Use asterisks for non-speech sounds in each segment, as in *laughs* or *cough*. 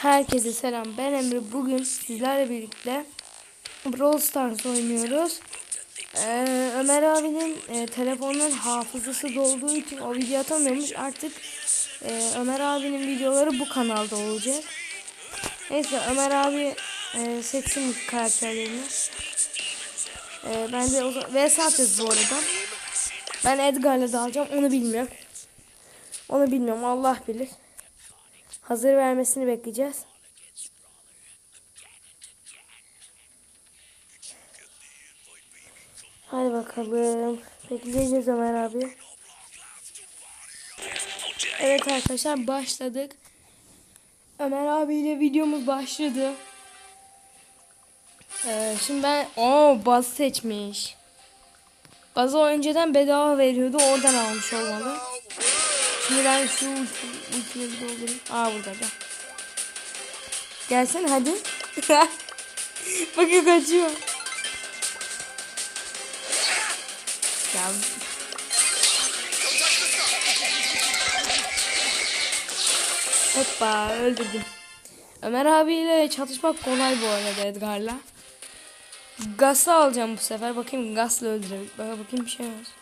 Herkese selam. Ben Emre. Bugün sizlerle birlikte Brawl Stars oynuyoruz. Ee, Ömer abinin e, telefonun hafızası dolduğu için o video atamıyormuş. Artık e, Ömer abinin videoları bu kanalda olacak. Neyse Ömer abi e, seçsin karakterlerini. E, ben de o vs atacağız bu arada. Ben Edgar'la dalacağım. Onu bilmiyorum. Onu bilmiyorum. Allah bilir. Hazır vermesini bekleyeceğiz. Hadi bakalım. Bekleyeceğiz Ömer abi. Evet arkadaşlar başladık. Ömer abiyle videomuz başladı. Ee, şimdi ben o baz seçmiş. Bazı önceden bedava veriyordu. Oradan almış olmalı. Şimdi ben şu ultiyi bir doldurayım. Aa burada da. Gelsen hadi. *laughs* Bakın kaçıyor. Ya. Hoppa öldürdüm. Ömer abiyle çatışmak kolay bu arada Edgar'la. Gas'ı alacağım bu sefer. Bakayım Gas'la öldürelim. Bak bakayım bir şey var.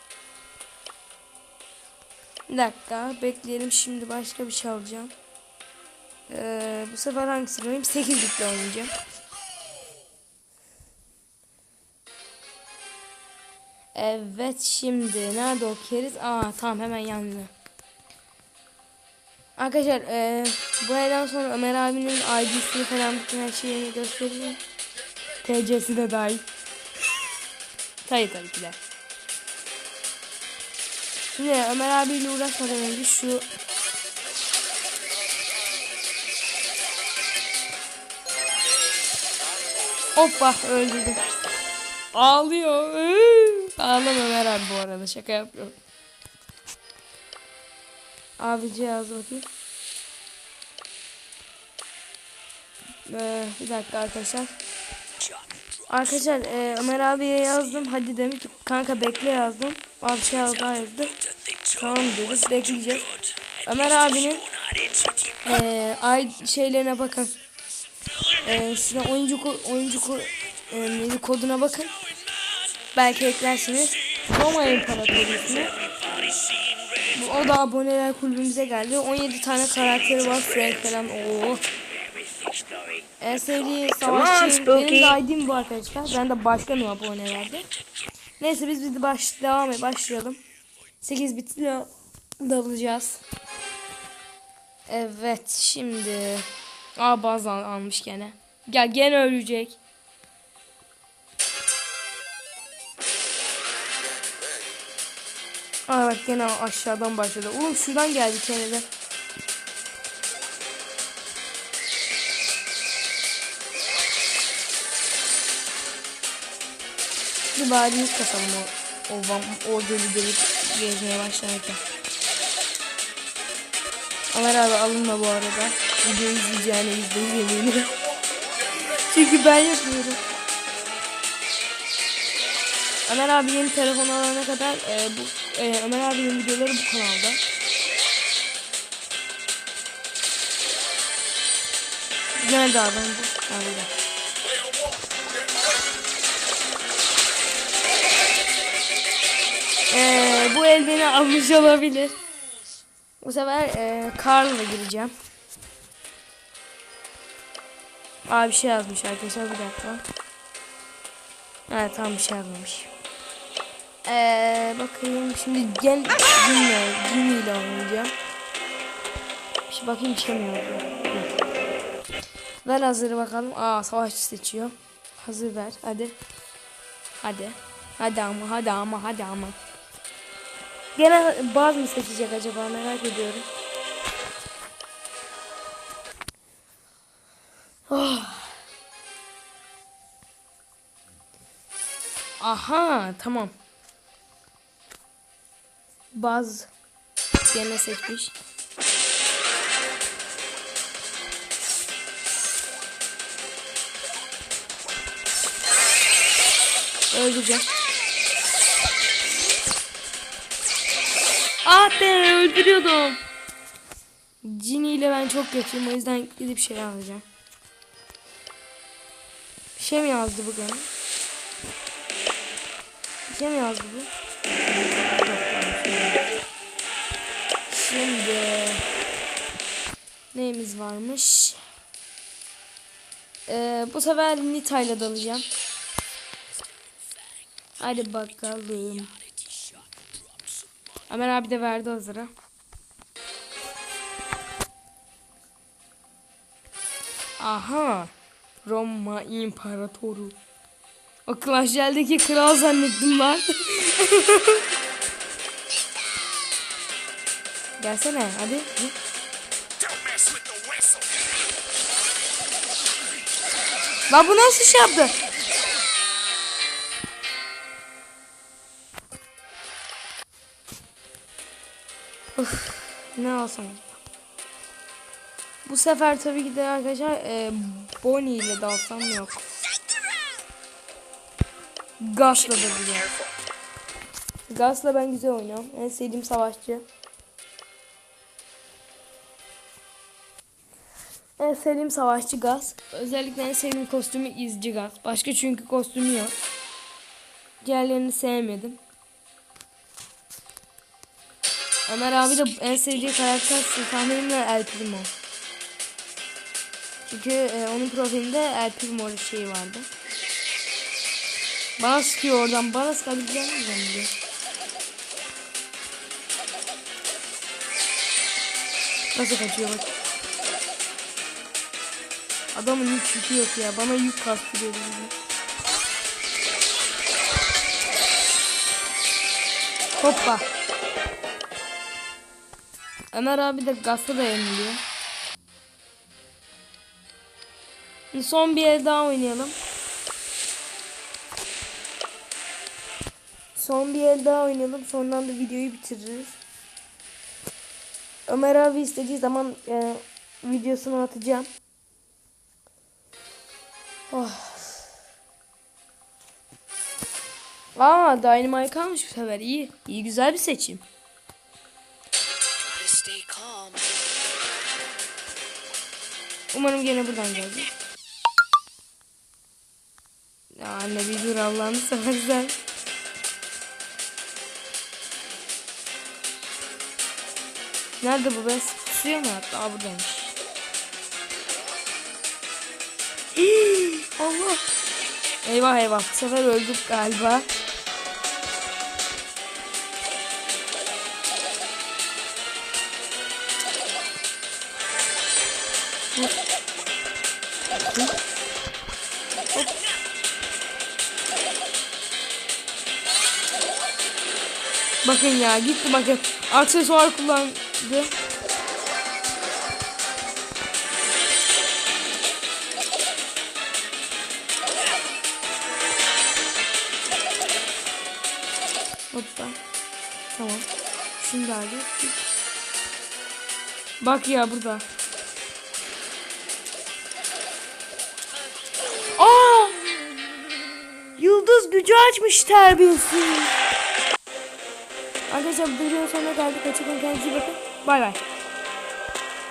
Bir dakika bekleyelim şimdi başka bir şey alacağım. Ee, bu sefer hangisini oynayayım? 8 *laughs* bitle oynayacağım. Evet şimdi nerede o keriz? Aa tamam hemen yandı. Arkadaşlar e, bu aydan sonra Ömer abinin ID'sini falan bütün her şeyi göstereceğim. TC'si de dahil. Tabii tabii ki de. Şimdi Ömer abiyle uğraşmadan önce şu Hoppa öldürdüm. Ağlıyor. Ağlama Ömer abi bu arada şaka yapıyorum. Abici yaz bakayım. Ee, bir dakika arkadaşlar. Arkadaşlar e, Ömer abiye yazdım. Hadi demiş ki kanka bekle yazdım. Abi şey yaz daha yazdı. Tamam dedi. Bekleyeceğiz. Ömer abinin e, ay şeylerine bakın. E, size oyuncu ko oyuncu ko e, koduna bakın. Belki eklersiniz. Roma İmparatorluğu'nu. O da aboneler kulübümüze geldi. 17 tane karakteri var. Frank falan. Oo. En sevdiği savaşçı benim de ID'm bu arkadaşlar. Ben de başkanım abonelerde. Neyse biz bir baş devam et başlayalım. 8 bitle dalacağız. Evet şimdi. Aa bazı al- almış gene. Ya gene ölecek. Aa bak gene aşağıdan başladı. Oğlum şuradan geldi kenara. Bir bari yüz kasalım o, o, o deli deli gezmeye başlarken. Ömer abi alınma bu arada. Video izleyeceğine yüzde yüz. *laughs* Çünkü ben yapıyorum. Ömer abi yeni telefon alana kadar e, bu e, Ömer abinin videoları bu kanalda. Nerede adam bu? Ee, bu eldiveni almış olabilir. Bu sefer e, Karl'la gireceğim. Aa bir şey yazmış arkadaşlar bir dakika. Evet tam bir şey yazmamış. Ee, bakayım şimdi gel Gini Gini ile oynayacağım. Bir bakayım bir şey. Ver hazırı bakalım. Aa savaşçı seçiyor. Hazır ver hadi. Hadi. Hadi ama hadi ama hadi ama. Gene baz mı seçecek acaba merak ediyorum. Oh. Aha tamam. Baz gene seçmiş. Öldüreceğim. Ah be öldürüyordum. Ginny ile ben çok kötüyüm o yüzden gidip şey alacağım. Bir şey mi yazdı bugün? Bir şey mi yazdı bu? Şimdi neyimiz varmış? Ee, bu sefer Nita ile dalacağım. Hadi bakalım. Ömer abi de verdi hazıra. Aha. Roma İmparatoru. O Clash Royale'deki kral zannettim lan. *laughs* Gelsene hadi. Lan bu nasıl şey yaptı? Of, ne alsam? Bu sefer tabii ki de arkadaşlar e, Bonnie ile dalsam yok. Gas'la da biliyorum. Gas'la ben güzel oynuyorum. En sevdiğim savaşçı. En sevdiğim savaşçı Gaz. Özellikle en sevdiğim kostümü izci Gaz. Başka çünkü kostümü yok. Diğerlerini sevmedim. Ömer abi de en sevdiği karakter tahminimle El Primo. Çünkü e, onun profilinde El Primo şeyi vardı. Bana sıkıyor oradan. Bana sıkabileceğini mi zannediyor? Nasıl kaçıyor bak. Adamın hiç yükü yok ya. Bana yük kastırıyor. Hoppa. Ömer abi de gazla da yeniliyor. Son bir el daha oynayalım. Son bir el daha oynayalım. Sondan da videoyu bitiririz. Ömer abi istediği zaman e, videosunu atacağım. Oh. Aa Dynamite kalmış bu sefer iyi. İyi güzel bir seçim. Umarım gene buradan. Ya anne bir dur Allah'ını seversen. Nerede bu be? Susuyor mu hatta? Aa buradaymış. Allah. Eyvah eyvah. Bu sefer öldük galiba. Bakın ya gitti bakın. Aksesuar kullandı. Hoppa. Tamam. Şimdi abi. Bak ya burada. Yıldız gücü açmış terbiyesiz. Arkadaşlar bu videonun sonuna geldik. Açıklayın kendinize bakın. Bay bay.